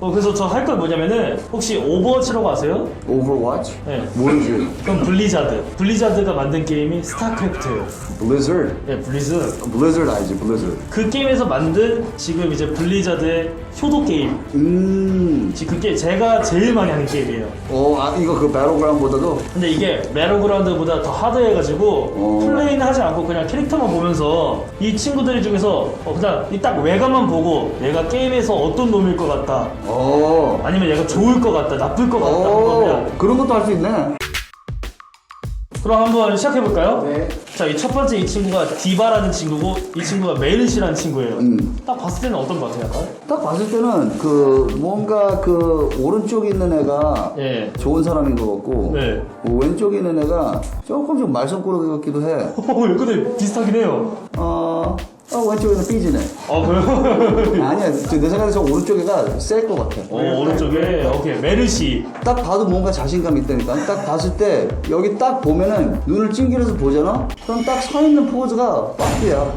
어, 그래서 저 할 건 뭐냐면은 혹시 오버워치라고 아세요? Overwatch? 네. 모르지. 그럼 블리자드. 블리자드가 만든 게임이 스타크래프트예요. Blizzard. 네, 블리즈. Blizzard 알지, Blizzard. 그 게임에서 만든 지금 이제 블리자드의 효도 게임. 음. 지금 그게 제가 제일 많이 하는 게임이에요. 어, 아, 이거 그 배틀그라운드보다도 근데 이게 메로그라운드보다 더 하드해가지고 어. 플레이는 하지 않고 그냥 캐릭터만 보면서 이 친구들 중에서 어, 그냥 이딱 외관만 보고 얘가 게임에서 어떤 놈일 것 같다 어. 아니면 얘가 좋을 것 같다 나쁠 것 같다 어. 그런 것도 할 수 있네. 그럼 한번 시작해 볼까요? 네. 자, 이 첫 번째 이 친구가 디바라는 친구고 이 친구가 메르시라는 친구예요 음. 딱 봤을 때는 어떤 것 같아요? 약간? 딱 봤을 때는 그 뭔가 그 오른쪽에 있는 애가 예. 좋은 사람인 것 같고 네. 뭐 왼쪽에 있는 애가 조금 좀 말썽꾸러기 같기도 해. 어, 근데 비슷하긴 해요 어, 어 왼쪽에는 삐지네. 아 그래요? 아니야, 저 내 생각에 저 오른쪽 애가 셀 것 같아. 어, 오른쪽에 오케이 메르시 딱 봐도 뭔가 자신감 있다니까. 딱 봤을 때 여기 딱 보면은 눈을 찡그려서 보잖아. 그럼 딱 서 있는 포즈가 빠삐야.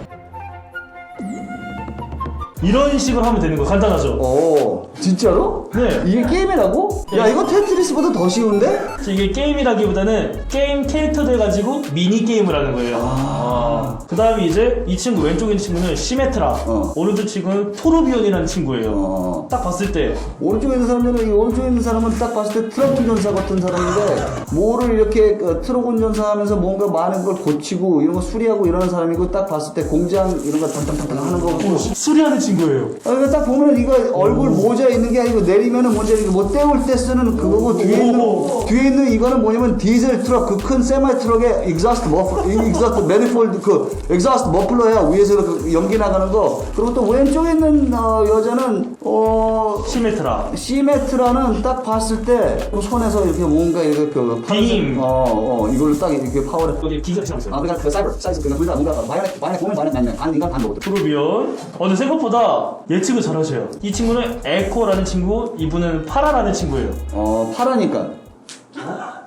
이런 식으로 하면 되는 거 간단하죠? 어, 진짜로? 네. 이게 게임이라고? 야, 이거 테트리스보다 더 쉬운데? 그래서 이게 게임이라기보다는 게임 캐릭터들 가지고 미니 게임을 하는 거예요. 아. 그 다음에 이제 이 친구 왼쪽에 있는 친구는 시메트라, 어. 오른쪽 친구는 토르비온이라는 친구예요. 어. 딱 봤을 때 오른쪽에 있는 사람들은 이 오른쪽에 있는 사람은 딱 봤을 때 트럭 운전사 같은 사람인데 뭐를 이렇게 그 트럭 운전사하면서 뭔가 많은 걸 고치고 이런 거 수리하고 이러는 사람이고 딱 봤을 때 공장 이런 거 탕탕탕탕 하는 거 같고 수리하는 친구예요. 아, 그러니까 딱 보면은 이거 얼굴 모자 있는 게 아니고 내리면은 모자 이거 뭐 때울 때 쓰는 그거고 뒤에 있는 뒤에 있는 이거는 뭐냐면 디젤 트럭 그 큰 세마이 트럭에 익사스트 머플 익사스트 매니폴드 그 익사스트 머플러야 위에서 그 연기 나가는 거 그리고 또 왼쪽에 있는 어, 여자는 어 시메트라. 시메트라는 딱 봤을 때그 손에서 이렇게 뭔가 이렇게 그 빔. 어어 이걸로 딱 이렇게 파워를 여기 기가 있어요. 아 그러니까 그 사이버 사이즈 그냥 둘다 뭔가 마이너스 마이너스 보면 마이너스 맞네 반 인간 반 로봇 토르비온. 어, 근데 생각보다 예측을 잘하셔요. 이 친구는 에코 라는 친구, 이분은 파라라는 친구예요. 어 파라니까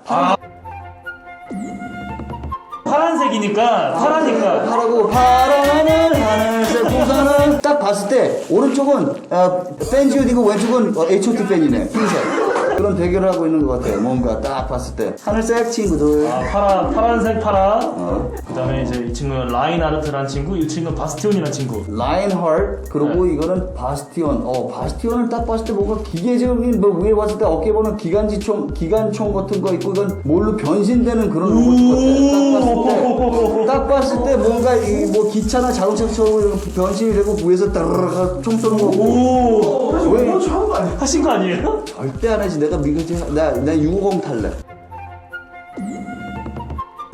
아. 파란색이니까 파라니까 파라고 파라는 하늘색 풍선을 딱 봤을 때 오른쪽은 어, 팬지옷이고 왼쪽은 어, H.O.T 팬이네 흰색 그런 대결을 하고 있는 것 같아 뭔가 딱 봤을 때. 하늘색 친구들. 아, 파라, 파란색 파라. 어. 그 다음에 이제 이 친구는 라인하르트라는 친구, 이 친구는 바스티온이라는 친구. 라인 헐트 그리고 이거는 바스티온. 어 바스티온을 딱 봤을 때 뭔가 기계적인 뭐 위에 봤을 때 어깨 보면 기관지총 기관총 같은 거 있고 이건 뭘로 변신되는 그런 로봇 같아 딱 봤을 때 딱 봤을 때 뭔가 이 뭐 기차나 자동차처럼 이렇게 변신이 되고 위에서 따르르 총 쏘는 거고. 오! 왜 하신 거 아니에요? 절대 안 하지 내가 미국지 나나 650 탈래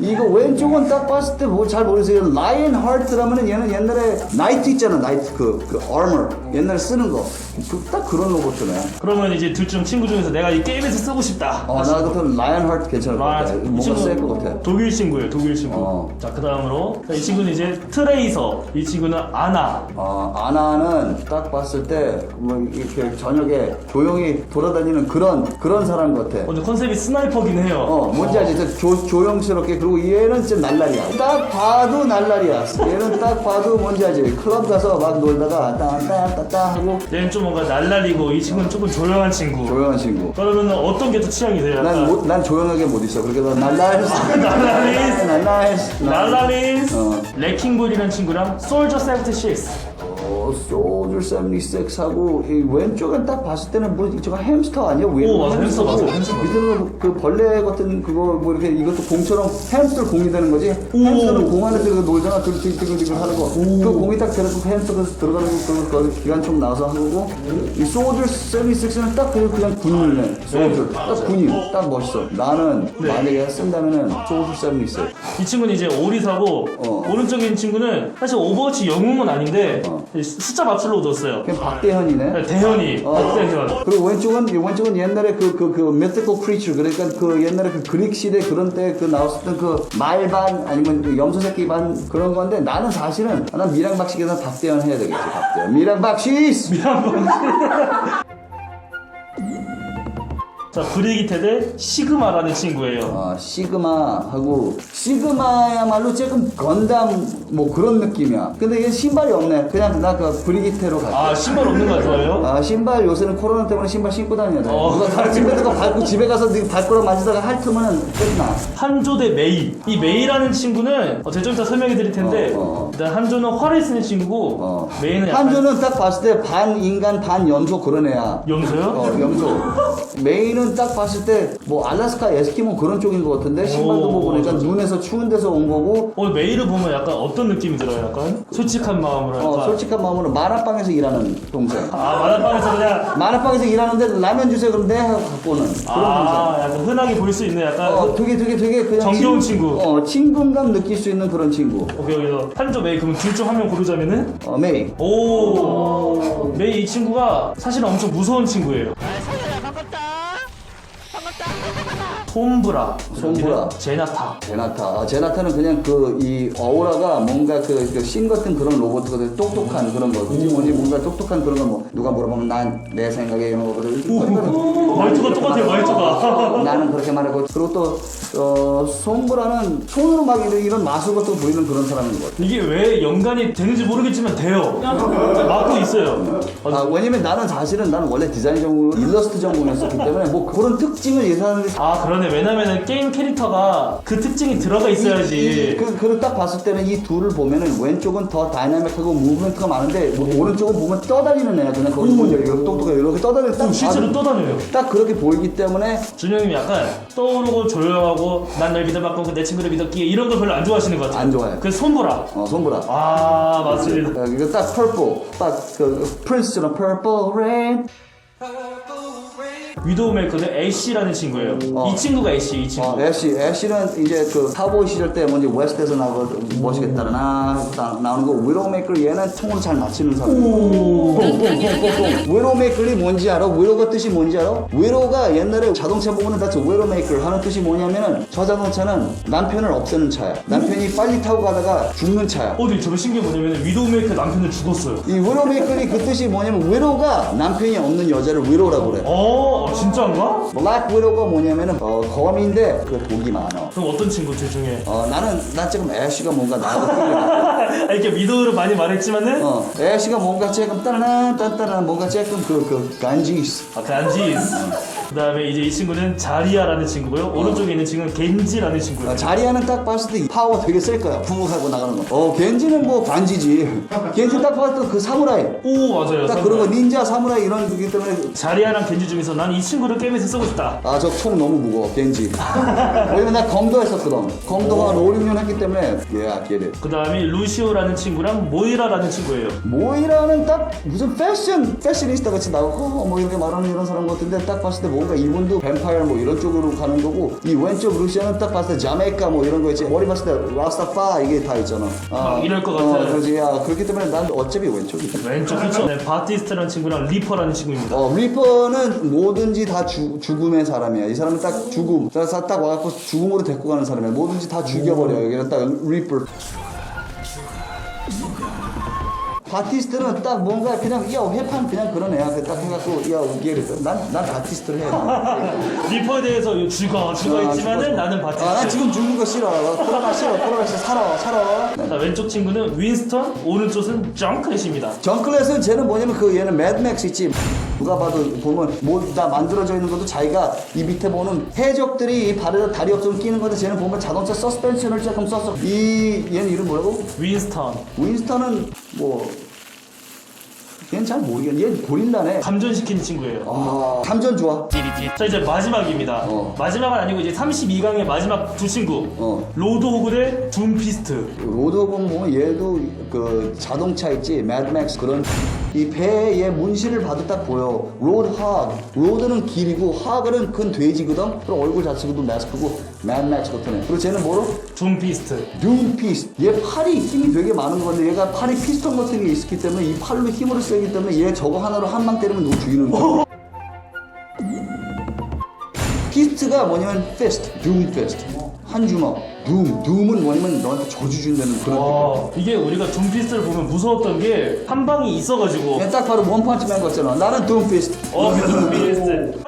이거 왼쪽은 딱 봤을 때 뭐 잘 모르세요 라이언 하트라면은 얘는 옛날에 나이트 있잖아 나이트 그, 그 armor 옛날에 쓰는 거딱 그런 로봇이네 그러면 이제 둘 중 친구 중에서 내가 이 게임에서 쓰고 싶다. 어 나 같은 라이언 하트 괜찮을 것 같아 이 뭔가 친구 셀것 같아 독일 친구예요, 독일 친구. 어. 자, 그 다음으로 이 친구는 이제 트레이서, 이 친구는 아나. 어, 아나는 딱 봤을 때 뭐 이렇게 저녁에 조용히 돌아다니는 그런 그런 사람 같아 먼저 컨셉이 스나이퍼긴 해요. 어, 뭔지 알지? 저 조, 조용스럽게. 그리고 얘는 진짜 날라리야. 딱 봐도 날라리야. 얘는 딱 봐도 뭔지 알지? 클럽 가서 막 놀다가 따따따따 하고 얘는 좀 뭔가 날라리고 이 친구는 조금 조용한 친구. 조용한 친구. 그러면 어떤 게 더 취향이세요? 약간? 난, 못, 난 조용하게 못 있어. 그렇게 나 날라리스. 날라리스. 날라리스. 날라리스. 어. 레킹볼이라는 친구랑 솔저 76. 어, 소주 76 하고 이 왼쪽은 딱 봤을 때는 뭐 저거 햄스터 아니야? 오, 맞아. 햄스터 맞아. 햄스터 맞아. 밑에는 그 벌레 같은 그거 뭐 이렇게 이것도 공처럼 햄스터 공이 되는 거지. 오. 햄스터는 공 안에서 그 놀잖아. 들들들들 하는 거. 그 공이 딱 들어서 햄스터가 들어가는 거 그, 그 기관총 나와서 하는 거고 이 소주 76는 딱 그냥 그냥 군인이네. 소주 딱 군인. 딱 멋있어. 나는 네. 만약에 쓴다면은 소주 76. 이 친구는 이제 오리사고 어. 오른쪽에 있는 친구는 사실 오버워치 영웅은 아닌데 어. 숫자 맞추려고 넣었어요. 그냥 박대현이네. 대현이, 어. 박대현. 그리고 왼쪽은 이 왼쪽은 옛날에 그 그그 mythical creature 그러니까 그 옛날에 그 그릭 시대 그런 때 그 나왔었던 그 말반 아니면 그 염소 새끼 반 그런 건데 나는 사실은 난 미랑 박식에서 박대현 해야 되겠지 박대현 미랑 박식 미안합니다. 자 브리기테 대 시그마라는 친구예요. 어, 시그마하고 시그마야말로 조금 건담 뭐 그런 느낌이야. 근데 이게 신발이 없네. 그냥 나그 브리기테로 갈게. 아 신발 없는 거 좋아해요? 아 신발 요새는 코로나 때문에 신발 신고 다녀야 돼. 어. 누가 다른 집에다가 밟고 집에 가서 네 발가락 만지다가 핥으면은 끝나. 한조 대 메이. 이 메이라는 친구는 어, 제가 좀 이따 설명해 드릴 텐데 어, 어. 일단 한조는 활을 쓰는 친구고 어. 메이는 약간 한조는 딱 봤을 때 반 인간 반 염소 그런 애야. 염소요? 어 염소. 메 인은 딱 봤을 때 뭐 알라스카 에스키모 그런 쪽인 것 같은데 신발도 오, 보고 보니까 진짜. 눈에서 추운 데서 온 거고. 어, 메이를 보면 약간 어떤 느낌이 들어요? 약간 솔직한 마음으로 약간 어 솔직한 마음으로 만화방에서 일하는 동생. 아 만화방에서 그냥 만화방에서 일하는데 라면 주세요 그럼 네 하고 갖고 오는 그런 아 약간 흔하게 볼 수 있는 약간 동생. 어 되게 되게 되게 그냥 정겨운 친- 친구. 어 친근감 느낄 수 있는 그런 친구. 오케이 여기서 한조 메이 그러면 둘중 한 명 고르자면은 어 메이. 오 메이 이 친구가 사실은 엄청 무서운 친구예요. 솜브라, 솜브라. 제나타. 제나타. 아, 제나타는 그냥 그 이 어우라가 뭔가 그씬 같은 그런 로봇거든. 똑똑한 그런 거. 그지 뭐지 뭔가 똑똑한 그런 거 뭐 누가 물어보면 난 내 생각에 이런 거거든. 오, 말투가 똑같아요, 말투가. 나는 그렇게 말하고 그리고 또 어, 솜브라는 손으로 막 이런, 이런 마술 같은 거 보이는 그런 사람인 것 같아. 이게 왜 연관이 되는지 모르겠지만 돼요. 막고 있어요. 아, 왜냐면 나는 사실은 나는 원래 디자인 전공, 일러스트 전공이었기 때문에 뭐 그런 특징을 예상하는데 아 그러네 왜냐면은 게임 캐릭터가 그 특징이 들어가 있어야지. 그, 그걸 딱 봤을 때는 이 둘을 보면은 왼쪽은 더 다이나믹하고 무브먼트가 많은데 뭐 오른쪽은 보면 떠다니는 애야 그냥 거기 보자 이렇게 똑똑하게 이렇게 떠다니는 딱 음, 실제로 봐도 떠다녀요. 딱 그렇게 보이기 때문에 준영님이 약간 떠오르고 조용하고 난 널 믿어봤고 내 친구를 믿었기에 이런 걸 별로 안 좋아하시는 것 같아요. 안 좋아해요. 그래서 손보라. 어 손보라. 아 맞습니다. 어, 이거 딱 purple 딱그 프린스처럼 purple rain 위도우 메이커는 애쉬라는 친구예요. 어. 이 친구가 애쉬 이 친구. 어, 애쉬. 애쉬는 이제 그 카보이 시절 때 먼저 웨스트에서 나고 멋있겠다 나 나오는 거. 위로메이커 얘는 총으로 잘 맞히는 사람. 위로메이커이 뭔지 알아? 위로가 뜻이 뭔지 알아? 위로가 옛날에 자동차 보면은 다 위로메이커 하는 뜻이 뭐냐면은 저 자동차는 남편을 없애는 차야. 남편이 빨리 타고 가다가 죽는 차야. 어 근데 저는 신기한 게 뭐냐면 위도우 메이커 남편은 죽었어요. 이 위로메이커이 그 뜻이 뭐냐면 위로가 남편이 없는 여자를 위로라고 그래. 어 진짜인가? 블랙 위로가 뭐냐면은 어, 검인데 그 독이 많아. 그럼 어떤 친구 둘 중에? 어 나는 난 지금 애쉬가 뭔가 나하고 끌려 아, 이렇게 위도우를 많이 말했지만은? 어 애쉬가 뭔가 조금 따라란 딴따란 뭔가 조금 그그 간지스 아, 간지스. 그 다음에 이제 이 친구는 자리아라는 친구고요. 오른쪽에 있는 친구는 겐지라는 친구예요. 어, 자리하는 딱 봤을 때 파워 되게 셀 거야 푸하고 나가는 거 어 겐지는 뭐 간지지 겐지 딱 봤을 때 그 사무라이 오, 맞아요. 딱 그런 거 닌자 사무라이 이런 거기 때문에 자리아랑 겐지 중에서 난 이 친구를 게임에서 쓰고 싶다. 아 저 총 너무 무거워 겐지 왜냐면 나 검도 했었거든 검도가 한 5, 6년 했기 때문에 get it 그 다음에 루시오라는 친구랑 모이라라는 친구예요. 모이라는 딱 무슨 패션 패셔니스타 같이 나오고 뭐 이렇게 말하는 이런 사람 같은데 딱 봤을 때 뭔가 이분도 뱀파이어 뭐 이런 쪽으로 가는 거고 이 왼쪽 루시아는 딱 봤을 때 자메이카 뭐 이런 거 있지 머리 봤을 때 라스타파 이게 다 있잖아. 아, 막 이럴 것 어, 같아. 그렇지 야 그렇기 때문에 난 어차피 왼쪽이야. 왼쪽 그쵸? 네, 바티스트라는 친구랑 리퍼라는 친구입니다. 어 리퍼는 뭐든지 다 죽- 죽음의 사람이야. 이 사람은 딱 죽음. 딱, 딱 와갖고 죽음으로 데리고 가는 사람이야. 뭐든지 다 죽여버려. 여기는 딱 리퍼 바티스트는 딱 뭔가 그냥 야 회판 그냥 그런 애야 딱 해갖고 야 이게 그랬어 난난 바티스트를 해 리퍼에 대해서 죽어, 죽어 아, 있지만은 죽어. 나는 아, 나 바티스트. 지금 죽는 거 싫어 코로나 싫어 코로나 싫어 살아 살아 자, 왼쪽 친구는 윈스턴, 오른쪽은 정크렛입니다. 정클렛은 쟤는 뭐냐면 그 얘는 매드맥스 있지 누가 봐도 보면 뭐다 만들어져 있는 것도 자기가 이 밑에 보는 해적들이 발에다 다리 없으면 끼는 건데 쟤는 보면 자동차 서스펜션을 조금 썼어 이 얘는 이름 뭐라고? 윈스턴. 윈스턴은 뭐 얘는 잘 모르겠네 얘 고릴라네 감전시키는 친구예요. 아 감전 좋아 자 이제 마지막입니다. 어. 마지막은 아니고 이제 32강의 마지막 두 친구. 어. 로드 호그 대 둠피스트. 로드오공 보면 얘도 그 자동차 있지 매드맥스 그런 이 배에 문신을 봐도 딱 보여. 로드 하그. 로드는 길이고 하그는 큰 돼지거든. 그리고 얼굴 자체도 마스크고 같은 애 그리고 쟤는 뭐로? 둠피스트. 둠피스 얘 팔이 힘이 되게 많은 건데 얘가 팔이 피스톤 같은 게 있기 때문에 이 팔로 힘으로 세기 때문에 얘 저거 하나로 한 방 때리면 누구 죽이는 거야. 피스트가 뭐냐면 페스트 둠 페스트 한 주먹 둠 둠은 뭐냐면 너한테 저주 준다는 그런 느낌 와 이게 우리가 둠피스트를 보면 무서웠던 게 한 방이 있어가지고 그냥 딱 바로 원펀치맨 같잖아. 나는 둠피스트. 어 둠피스트.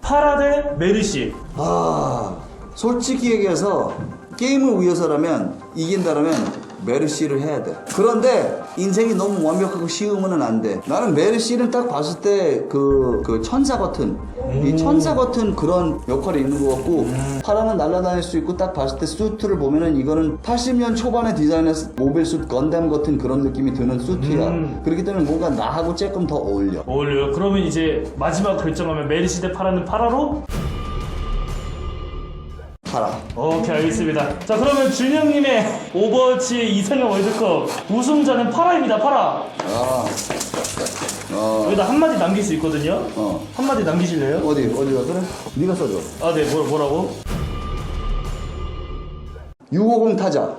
파라 대 메르시. 아 솔직히 얘기해서 게임을 위해서라면 이긴다라면 메르시를 해야 돼. 그런데 인생이 너무 완벽하고 쉬우면은 안 돼. 나는 메르시를 딱 봤을 때그그 천사 같은 이 천사 같은 그런 역할이 있는 것 같고 파라는 날아다닐 수 있고 딱 봤을 때 수트를 보면은 이거는 80년 초반에 디자인해서 모빌 수트 건담 같은 그런 느낌이 드는 수트야. 음. 그렇기 때문에 뭔가 나하고 조금 더 어울려. 어울려요. 그러면 이제 마지막 결정하면 메르시 대 파라는 파라로? 파라. 오케이 알겠습니다. 자 그러면 준영님의 오버워치의 이상형 월드컵 우승자는 파라입니다. 파라. 아. 어. 여기다 한마디 남길 수 있거든요. 어. 한마디 남기실래요? 어디 어디가 그래? 네가 써줘. 아 네 뭐, 뭐라고? 650 타자.